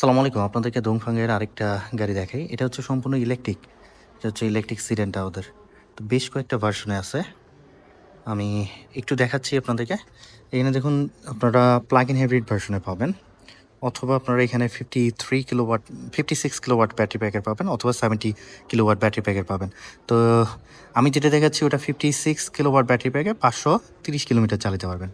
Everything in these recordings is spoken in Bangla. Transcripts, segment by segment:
সালাম আলাইকুম, আপনাদেরকে দোংফাংয়ের আরেকটা গাড়ি দেখাই। এটা হচ্ছে সম্পূর্ণ ইলেকট্রিক এটা হচ্ছে ইলেকট্রিক সিডেন্টটা ওদের। তো বেশ কয়েকটা ভার্সনে আছে। আমি একটু দেখাচ্ছি আপনাদেরকে। এখানে দেখুন, আপনারা প্লাগ ইন হাইব্রিড ভার্সনে পাবেন। অথবা আপনারা এখানে fifty three kilowatt fifty six kilowatt battery প্যাকের পাবেন, অথবা সেভেন্টি কিলোওয়াট ব্যাটারি প্যাকের পাবেন। তো আমি যেটা দেখাচ্ছি, ওটা ফিফটি সিক্স কিলোওয়াট ব্যাটারি প্যাকে পাঁচশো তিরিশ কিলোমিটার চালাতে পারবেন।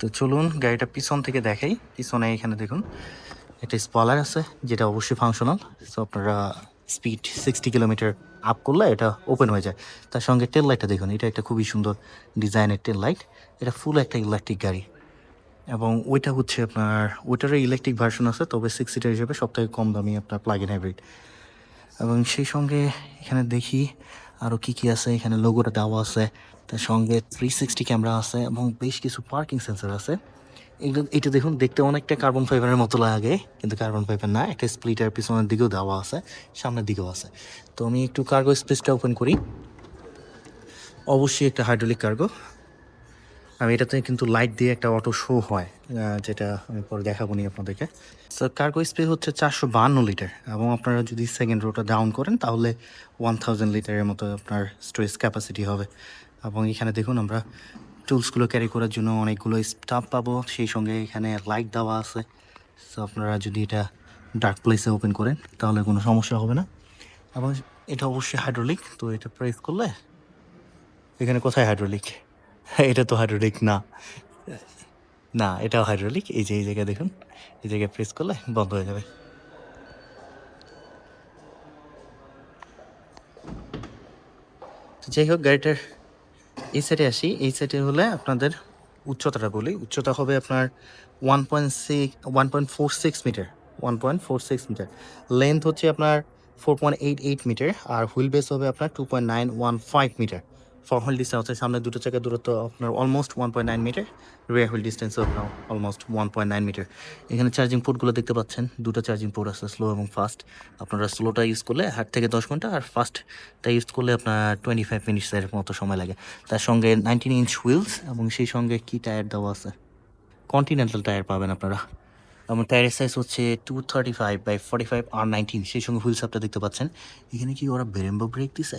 তো চলুন গাড়িটা পিছন থেকে দেখাই। পিছনে এখানে দেখুন একটা স্পলার আছে, যেটা অবশ্যই ফাংশনাল সো আপনারা স্পিড সিক্সটি কিলোমিটার আপ করলে এটা ওপেন হয়ে যায়। তার সঙ্গে টেল লাইটটা দেখুন, এটা একটা খুবই সুন্দর ডিজাইনের টেল লাইট এটা ফুল একটা ইলেকট্রিক গাড়ি। এবং ওইটা হচ্ছে আপনার, ওইটারও ইলেকট্রিক ভার্সন আছে, তবে সিক্স সিটার হিসেবে সব থেকে কম দামি আপনার প্লাগ ইন হাইব্রিড এবং সেই সঙ্গে এখানে দেখি আরও কী কী আছে, এখানে লোগোটা দেওয়া আছে, তার সঙ্গে থ্রি সিক্সটি ক্যামেরা আছে, এবং বেশ কিছু পার্কিং সেন্সার আছে। এটা দেখুন, দেখতে অনেকটা কার্বন ফাইবারের মতো লাগে, কিন্তু কার্বন ফাইবার না, একটা স্প্লিটার পিছনের দিকেও দেওয়া আছে, সামনের দিকেও আছে। তো আমি একটু কার্গো স্পেসটা ওপেন করি। অবশ্যই একটা হাইড্রোলিক কার্গো আমি এটাতে কিন্তু লাইট দিয়ে একটা অটো শো হয় যেটা আমি পরে দেখাবো নি আপনাদেরকে। স্যার কার্গো স্পেস হচ্ছে চারশো বাহান্ন লিটার এবং আপনারা যদি সেকেন্ড রোটা ডাউন করেন, তাহলে ওয়ান থাউজেন্ড লিটারের মতো আপনার স্টোরেজ ক্যাপাসিটি হবে। এবং এখানে দেখুন আমরা টুলসগুলো ক্যারি করার জন্য অনেকগুলো স্টাফ পাবো। সেই সঙ্গে এখানে লাইট দেওয়া আছে। সো আপনারা যদি এটা ডার্ক প্লেসে ওপেন করেন, তাহলে কোনো সমস্যা হবে না। এবং এটা অবশ্যই হাইড্রোলিক তো এটা প্রেস করলে এখানে কোথায় হাইড্রোলিক এটা তো হাইড্রোলিক না। না, এটাও হাইড্রোলিক এই যে, এই জায়গায় দেখুন, এই জায়গায় প্রেস করলে বন্ধ হয়ে যাবে। যাই হোক, গাড়িটার এই সাইডে আসি। এই সাইডে হলে আপনাদের উচ্চতাটা বলি। উচ্চতা হবে আপনার one point six one point four six metre one point four six metre length হচ্ছে আপনার four point eight eight metre আর হুইল বেস হবে আপনার two point nine one five metre for wheel distance হচ্ছে সামনে দুটো চাকার দূরত্ব আপনার almost one point nine metre rear wheel distance আপনার almost one point nine metre এখানে চার্জিং পোর্টগুলো দেখতে পাচ্ছেন, দুটো চার্জিং পোর্ট আছে স্লো এবং ফাস্ট আপনারা স্লোটা ইউজ করলে আট থেকে দশ ঘণ্টা, আর ফাস্টটা ইউজ করলে আপনার টোয়েন্টি ফাইভ মিনিটসের মতো সময় লাগে। তার সঙ্গে নাইনটিন ইঞ্চ হুইলস এবং সেই সঙ্গে কি টায়ার দেওয়া আছে? কন্টিনেন্টাল টায়ার পাবেন আপনারা। এবং টায়ারের সাইজ হচ্ছে two thirty five by forty five R nineteen সেই সঙ্গে হুইলস আপটা দেখতে পাচ্ছেন। এখানে কি ওরা বেরেম্বো ব্রেক দিছে?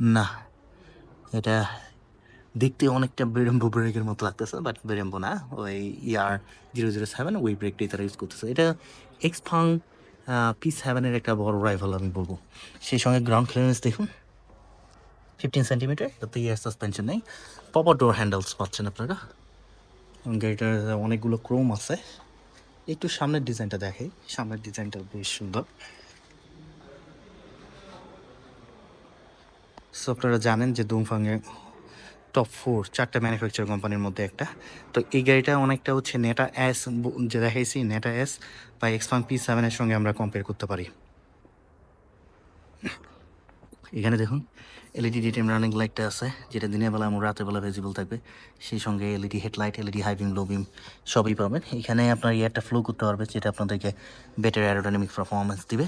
না, এটা দেখতে অনেকটা বেরেম্বো ব্রেকের মতো লাগতেছে বাট বেরেম্বো না। ওই ইয়ার জিরো জিরো সেভেন ওই ব্রেকটাই তারা ইউজ করতেছে। এটা এক্সফাং পি সেভেনের একটা বড় রাইভাল আমি বলব। সেই সঙ্গে গ্রাউন্ড ক্লিয়ারেন্স দেখুন। ফিফটিন সেন্টিমিটার তাতে ইয়ার সাসপেনশন নেই। পপার ডোর হ্যান্ডেলস পাচ্ছেন আপনারা। গাড়িটার অনেকগুলো ক্রোম আছে। একটু সামনের ডিজাইনটা দেখে সামনের ডিজাইনটা বেশ সুন্দর। সো আপনারা জানেন যে দুমফাংয়ে টপ ফোর চারটা ম্যানুফ্যাকচার কোম্পানির মধ্যে একটা। তো এই গাড়িটা অনেকটা হচ্ছে নেটা এস যে দেখাইছি নেটা এস বা এক্সপান পি সেভেনের সঙ্গে আমরা কম্পেয়ার করতে পারি। এখানে দেখুন এলইডি ডিটেম রানিং লাইটটা আছে, যেটা দিনের বেলা এবং রাতের বেলা ভিজিবল থাকবে। সেই সঙ্গে LED headlight LED high beam low beam সবই পাবেন। এখানে আপনার ইয়ারটা ফ্লো করতে পারবে, যেটা আপনাদেরকে বেটার অ্যারোডাইনামিক পারফরমেন্স দিবে।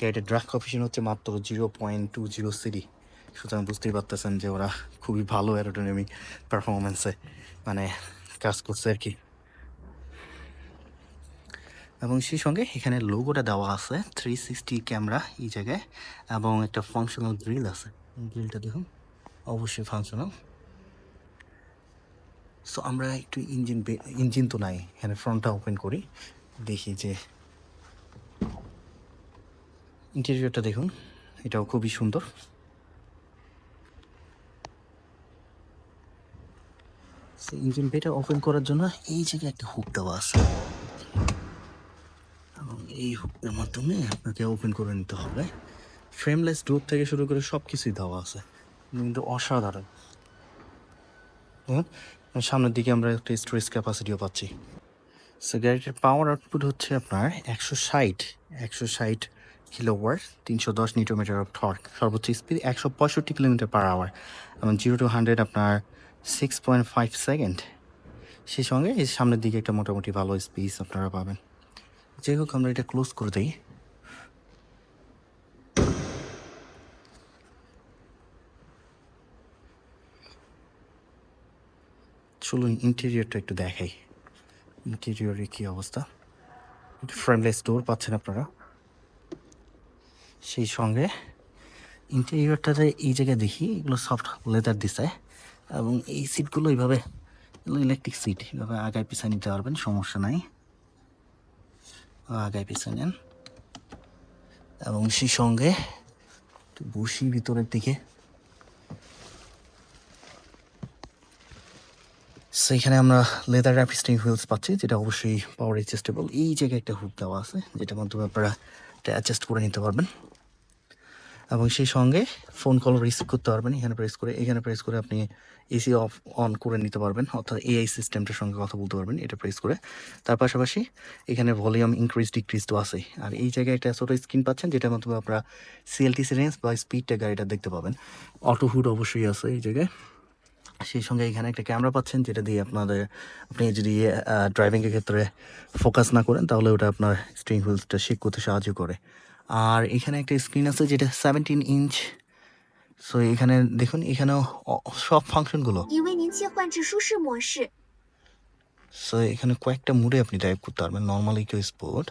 গাড়িটার ড্রাগ কফিশন হচ্ছে মাত্র zero point two zero CD সুতরাং বুঝতেই পারতেছেন যে ওরা খুবই ভালো অ্যারোডাইনামিক পারফরমেন্সে মানে কাজ করছে আর কি। এবং সেই সঙ্গে এখানে লোগোটা দেওয়া আছে থ্রি সিক্সটি ক্যামেরা এই জায়গায়, এবং একটা ফাংশনাল গ্রিল আছে। গ্রিলটা দেখুন, অবশ্যই ফাংশনাল সো আমরা একটু ইঞ্জিন ইঞ্জিন তো নাই, এখানে ফ্রন্টটা ওপেন করি, দেখি যে ইন্টেরিয়রটা দেখুন, এটাও খুবই সুন্দর। ইঞ্জিন বেটা ওপেন করার জন্য এই জায়গায় একটা হুক দেওয়া আছে। এবং এই হুকের মাধ্যমে আপনাকে ওপেন করে নিতে হবে। ফ্রেমলেস ডোর থেকে শুরু করে সব কিছুই দেওয়া আছে। কিন্তু অসাধারণ। সামনের দিকে আমরা একটা স্টোরেজ ক্যাপাসিটিও পাচ্ছি। সো গাড়িটার পাওয়ার আউটপুট হচ্ছে আপনার একশো ষাট। একশো ষাট কিলোওয়াট তিনশো দশ নিউটোমিটার অফ টর্ক সর্বোচ্চ স্পিড একশো পঁয়ষট্টি কিলোমিটার পার আওয়ার এবং জিরো টু হান্ড্রেড আপনার সিক্স পয়েন্ট ফাইভ সেকেন্ড সেই সঙ্গে এই সামনের দিকে একটা মোটামুটি ভালো স্পেস আপনারা পাবেন। যাই হোক, আমরা এটা ক্লোজ করে দিই। চলুন ইন্টেরিয়রটা একটু দেখাই। ইন্টেরিয়রে কী অবস্থা? ফ্রেমলেস ডোর পাচ্ছেন আপনারা। সেই সঙ্গে ইন্টেরিয়রটাতে এই জায়গায় দেখি, এগুলো সফট লেদার দিছে। এবং এই সিটগুলো এইভাবে ইলেকট্রিক সিট এভাবে আগায় পিছায় নিতে পারবেন, সমস্যা নাই। আগায় পিছায় নেন। এবং সেই সঙ্গে বসি ভিতরের দিকে। সেইখানে আমরা লেদার র্যাপ স্টিং হুইলস পাচ্ছি, যেটা অবশ্যই পাওয়ার অ্যাডজাস্টেবল এই জায়গায় একটা হুক দেওয়া আছে, যেটার মাধ্যমে আপনারা অ্যাডজাস্ট করে নিতে পারবেন। এবং সেই সঙ্গে ফোন কল রিসিভ করতে পারবেন। এখানে প্রেস করে, এখানে প্রেস করে আপনি এসি অফ অন করে নিতে পারবেন। অর্থাৎ এআই সিস্টেমটার সঙ্গে কথা বলতে পারবেন, এটা প্রেস করে। তার পাশাপাশি এখানে ভলিউম ইনক্রিজ ডিক্রিজ তো আছেই। আর এই জায়গায় একটা ছোটো স্ক্রিন পাচ্ছেন, যেটার মাধ্যমে আপনারা সিএলটিসি রেঞ্জ বা স্পিডটা গাড়িটা দেখতে পাবেন। অটো হুড অবশ্যই আছে এই জায়গায়। সেই সঙ্গে এখানে একটা ক্যামেরা পাচ্ছেন, যেটা দিয়ে আপনাদের, আপনি যদি ড্রাইভিংয়ের ক্ষেত্রে ফোকাস না করেন, তাহলে ওটা আপনার স্টিং হুইলসটা শেক করতে সাহায্য করে। আর এখানে একটা স্ক্রিন আছে যেটা সেভেন্টিন ইঞ্চ সো এখানে দেখুন এখানেও সব ফাংশনগুলো সো এখানে কয়েকটা মুডে আপনি টাইপ করতে পারবেন। নর্মালি কেউ স্পোর্ট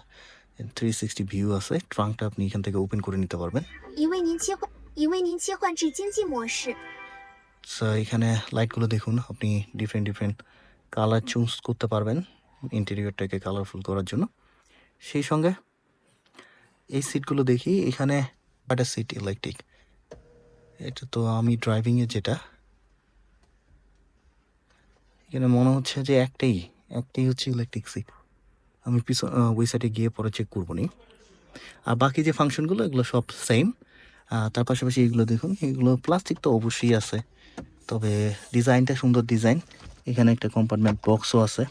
থ্রি সিক্সটি ভিউ আছে। ট্রাঙ্কটা আপনি এখান থেকে ওপেন করে নিতে পারবেন। সো এখানে লাইটগুলো দেখুন আপনি ডিফারেন্ট ডিফারেন্ট কালার চুজ করতে পারবেন। ইন্টেরিয়রটাকে কালারফুল করার জন্য। সেই সঙ্গে এই সিটগুলো দেখি, এখানে একটা সিট ইলেকট্রিক এটা তো আমি ড্রাইভিংয়ে যেটা। এখানে মনে হচ্ছে যে একটাই একটাই হচ্ছে ইলেকট্রিক সিট আমি পিছন ওই সাইডে গিয়ে পরে চেক করব নি আর বাকি যে ফাংশনগুলো এগুলো সব সেম তার পাশাপাশি এগুলো দেখুন, এগুলো প্লাস্টিক তো অবশ্যই আছে। তবে ডিজাইনটা সুন্দর ডিজাইন এখানে একটা কম্পার্টমেন্ট বক্সও আছে।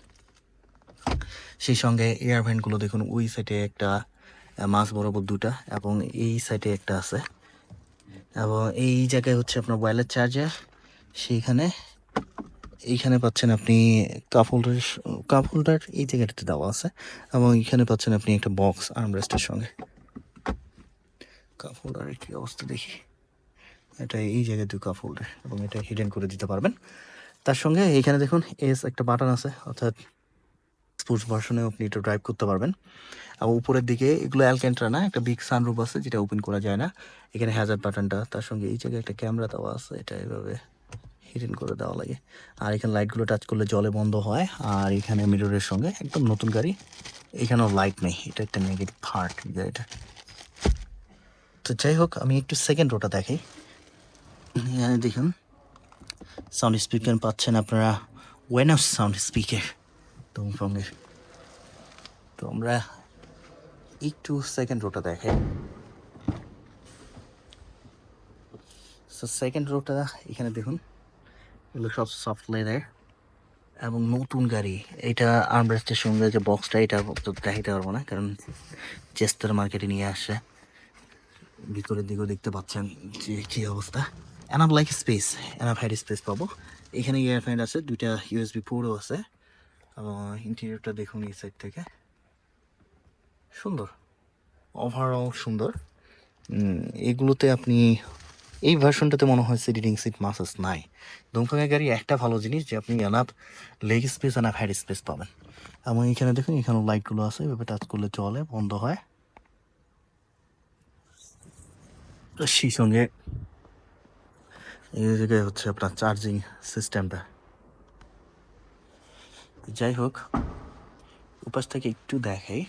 সেই সঙ্গে এয়ার ভেন্টগুলো দেখুন, ওই সাইডে একটা মাছ বরাবর দুটা এবং এই সাইডে একটা আছে। এবং এই জায়গায় হচ্ছে আপনার ওয়্যারলেস চার্জার সেইখানে এইখানে পাচ্ছেন আপনি কাপ হোল্ডার কাপ হোল্ডার এই জায়গাটাতে দেওয়া আছে এবং এখানে পাচ্ছেন আপনি একটা বক্স আর্মরেস্টের সঙ্গে। কাপ হোল্ডারের কি অবস্থা দেখি। এটা এই জায়গায় দুই কাপ হোল্ডার এবং এটা হিডেন করে দিতে পারবেন। তার সঙ্গে এখানে দেখুন এস একটা বাটন আছে, অর্থাৎ স্পোর্টস ভার্সনে আপনি এটা ড্রাইভ করতে পারবেন। আর উপরের দিকে এগুলো অ্যালকেন্ট্রা না, একটা বিগ সানরুফ আছে যেটা ওপেন করা যায় না। এখানে হ্যাজার বাটনটা তার সঙ্গে এই জায়গায় একটা ক্যামেরা দেওয়া আছে, এটা এভাবে হিডেন করে দেওয়া লাগে। আর এখানে লাইটগুলো টাচ করলে জলে বন্ধ হয়। আর এখানে মিররের সঙ্গে একদম নতুন গাড়ি, এখানেও লাইট নেই। এটা একটা নেগেটিভ পার্ট গাড়িটা তো যাই হোক, আমি একটু সেকেন্ড রোটা দেখাই। এখানে দেখুন সাউন্ড স্পিকার পাচ্ছেন আপনারা ওয়েনাস সাউন্ড স্পিকার দমফঙ্গের তো আমরা একটু সেকেন্ড রোটা দেখাই সো সেকেন্ড রোটা এখানে দেখুন। এগুলো সব সফট লেদার এবং নতুন গাড়ি। এটা আর্মরেস্টের সঙ্গে যে বক্সটা এটা দেখাইতে পারব না, কারণ চেস্টার মার্কেটে নিয়ে আসছে ভিতরের দিকেও দেখতে পাচ্ছেন যে কী অবস্থা। Enough like space enough head space পাবো। এখানে ইয়ার ফ্যান আছে, দুইটা ইউএসবি পোর্টও আছে। এবং ইন্টেরিয়রটা দেখুন এই সাইড থেকে। সুন্দর। ওভারঅল সুন্দর। এগুলোতে আপনি, এই ভার্সনটাতে মনে হয় সিটিং সিট মাসাস নাই। দমকাঙের গাড়ি একটা ভালো জিনিস যে আপনি enough leg space enough head space পাবেন। এবং এখানে দেখুন এখানে লাইটগুলো আছে, এভাবে টাচ করলে চলে, বন্ধ হয়। সেই সঙ্গে এই জায়গায় হচ্ছে আপনার চার্জিং সিস্টেমটা যাই হোক উপাস থেকে একটু দেখাই।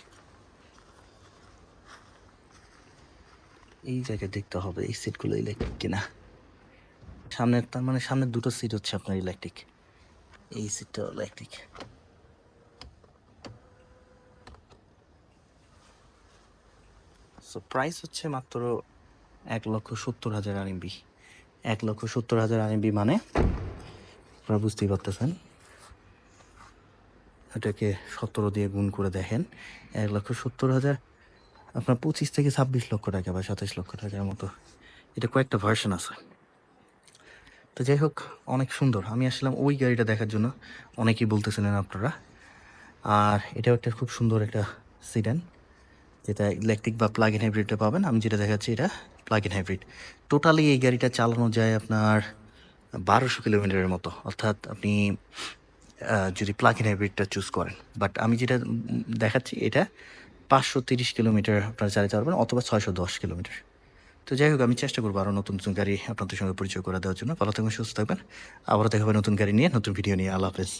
এই জায়গায় দেখতে হবে, এই সিটগুলো ইলেকট্রিক কিনা। সামনের, তার মানে সামনের দুটো সিট হচ্ছে আপনার ইলেকট্রিক এই সিটটা ইলেকট্রিক সো প্রাইস হচ্ছে মাত্র এক লক্ষ সত্তর হাজার আরএমবি এক লক্ষ সত্তর হাজার আরএমবি মানে আপনারা বুঝতেই পারতেছেন এটাকে সতেরো দিয়ে গুণ করে দেখেন, এক লক্ষ সত্তর হাজার, আপনার পঁচিশ থেকে ছাব্বিশ লক্ষ টাকা বা সাতাশ লক্ষ টাকার মতো। এটা কয়েকটা ভার্সন আছে। তো যাই হোক, অনেক সুন্দর। আমি আসলাম ওই গাড়িটা দেখার জন্য। অনেকেই বলতেছিলেন আপনারা। আর এটাও একটা খুব সুন্দর একটা সিডান যেটা ইলেকট্রিক বা প্লাগ ইন হাইব্রিডটা পাবেন। আমি যেটা দেখাচ্ছি এটা প্লাগ ইন হাইব্রিড টোটালি এই গাড়িটা চালানো যায় আপনার বারোশো কিলোমিটারের মতো। অর্থাৎ আপনি যদি প্লাগ ইন হাইব্রিডটা চুজ করেন। বাট আমি যেটা দেখাচ্ছি, এটা পাঁচশো তিরিশ কিলোমিটার আপনারা চালাতে পারবেন, অথবা ছয়শো দশ কিলোমিটার। তো যাই হোক, আমি চেষ্টা করব আরও নতুন নতুন গাড়ি আপনাদের সঙ্গে পরিচয় করে দেওয়ার জন্য। ভালো থাকবেন, সুস্থ থাকবেন। আবারও দেখা হবে নতুন গাড়ি নিয়ে, নতুন ভিডিও নিয়ে। আল্লাহ হাফেজ।